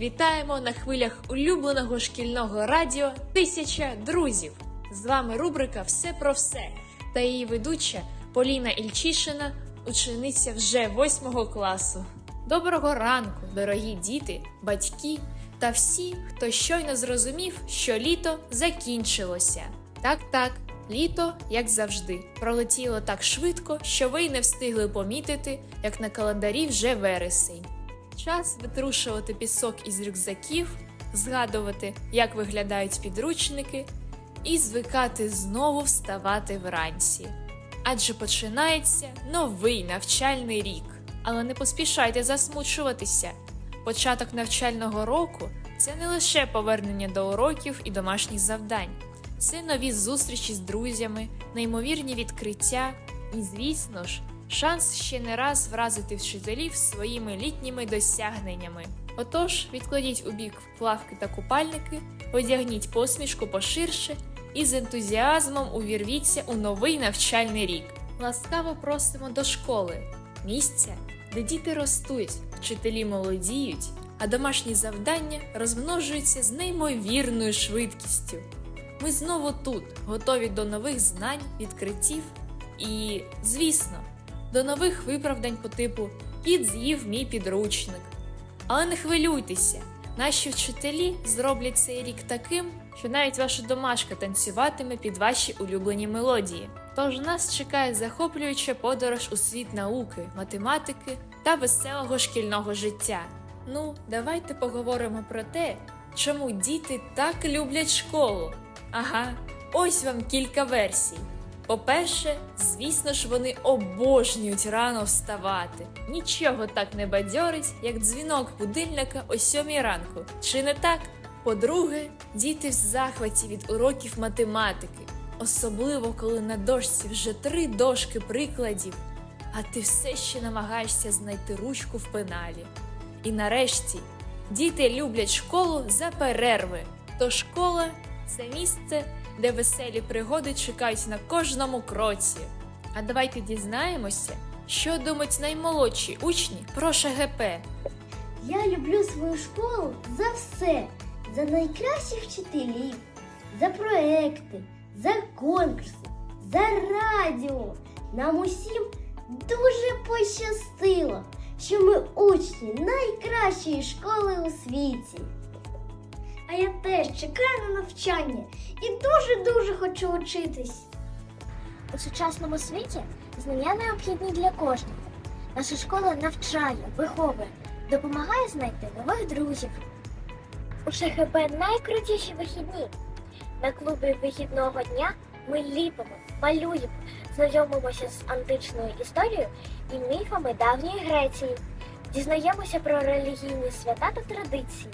вітаємо на хвилях улюбленого шкільного радіо Тисяча друзів. З вами рубрика Все про все та її ведуча Поліна Ільчишина, учениця вже восьмого класу. Доброго ранку, дорогі діти, батьки та всі, хто щойно зрозумів, що літо закінчилося. Так, так, літо, як завжди, пролетіло так швидко, що ви й не встигли помітити, як на календарі вже вересень. Час витрушувати пісок із рюкзаків, згадувати, як виглядають підручники, і звикати знову вставати вранці. Адже починається новий навчальний рік. Але не поспішайте засмучуватися. Початок навчального року це не лише повернення до уроків і домашніх завдань, це нові зустрічі з друзями, неймовірні відкриття і, звісно ж, шанс ще не раз вразити вчителів своїми літніми досягненнями. Отож, відкладіть у бік плавки та купальники, одягніть посмішку поширше і з ентузіазмом увірвіться у новий навчальний рік. Ласкаво просимо до школи, місця, де діти ростуть, вчителі молодіють, а домашні завдання розмножуються з неймовірною швидкістю. Ми знову тут, готові до нових знань, відкриттів і, звісно, до нових виправдань по типу «Кіт з'їв мій підручник. Але не хвилюйтеся, наші вчителі зроблять цей рік таким, що навіть ваша домашка танцюватиме під ваші улюблені мелодії. Тож нас чекає захоплююча подорож у світ науки, математики та веселого шкільного життя. Ну, давайте поговоримо про те, чому діти так люблять школу. Ага, ось вам кілька версій. По-перше, звісно ж, вони обожнюють рано вставати. Нічого так не бадьорить, як дзвінок будильника о сьомій ранку. Чи не так? По-друге, діти в захваті від уроків математики, особливо коли на дошці вже три дошки прикладів, а ти все ще намагаєшся знайти ручку в пеналі. І нарешті діти люблять школу за перерви. То школа це місце, де веселі пригоди чекають на кожному кроці. А давайте дізнаємося, що думають наймолодші учні про ШГП. Я люблю свою школу за все, за найкращих вчителів, за проекти, за конкурси, за радіо. Нам усім дуже пощастило, що ми учні найкращої школи у світі. Я теж чекаю на навчання і дуже-дуже хочу учитись. У сучасному світі знання необхідні для кожного. Наша школа навчає, виховує, допомагає знайти нових друзів. У ШХП найкрутіші вихідні. На клубі вихідного дня ми ліпимо, малюємо, знайомимося з античною історією і міфами давньої Греції, дізнаємося про релігійні свята та традиції.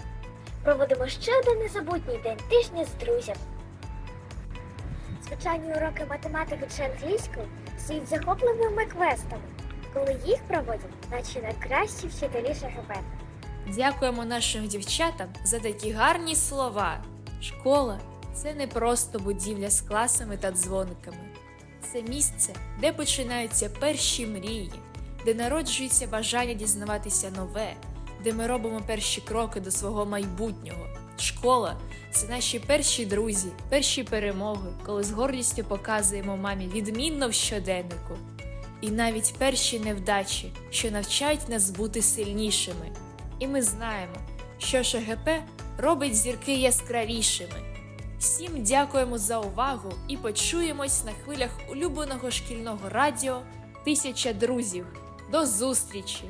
Проводимо ще один незабутній день тижня з друзями. Звичайні уроки математики чи англійської стають захопливими квестами, коли їх проводять наші найкращі вчителі ШГП. Дякуємо нашим дівчатам за такі гарні слова. Школа це не просто будівля з класами та дзвониками. Це місце, де починаються перші мрії, де народжується бажання дізнаватися нове, де ми робимо перші кроки до свого майбутнього. Школа це наші перші друзі, перші перемоги, коли з гордістю показуємо мамі відмінно в щоденнику. І навіть перші невдачі, що навчають нас бути сильнішими. І ми знаємо, що ШГП робить зірки яскравішими. Всім дякуємо за увагу і почуємось на хвилях улюбленого шкільного радіо Тисяча друзів. До зустрічі!